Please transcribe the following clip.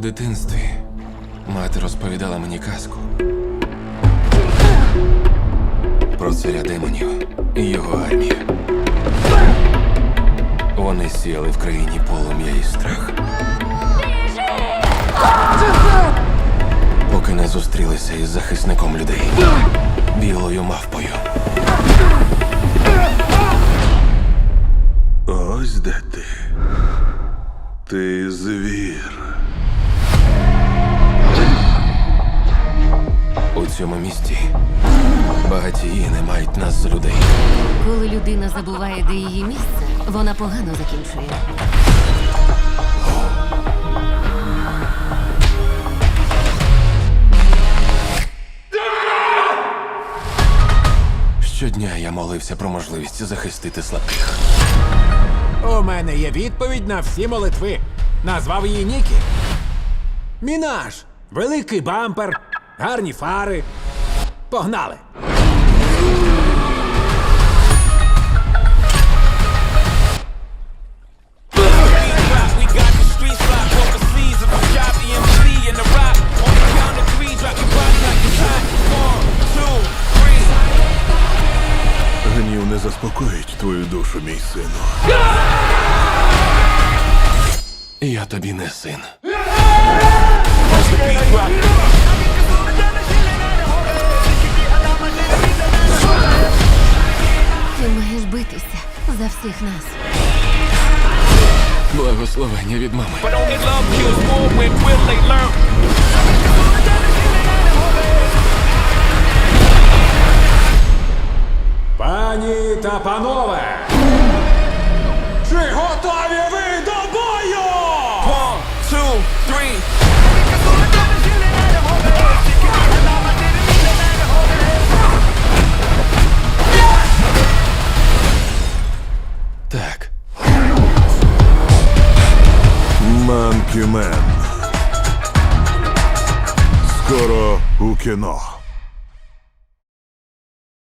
дитинстві мати розповідала мені казку про царя демонів і його армію. Вони сіяли в країні полум'я і страх. Поки не зустрілися із захисником людей білою мавпою. Ось де ти. Ти звір. Цьому місті багатії не мають нас за людей. Коли людина забуває, де її місце, вона погано закінчує. Щодня я молився про можливість захистити слабких. У мене є відповідь на всі молитви. Назвав її Нікі. Мінаж. Великий бампер, гарні фари. Погнали. Гнів не заспокоїть твою душу, мій сину. Я тобі не син. за всіх нас. Благословення від мами. But only love kills more when will they learn? Пані та панове. Манкімен. Скоро у кіно.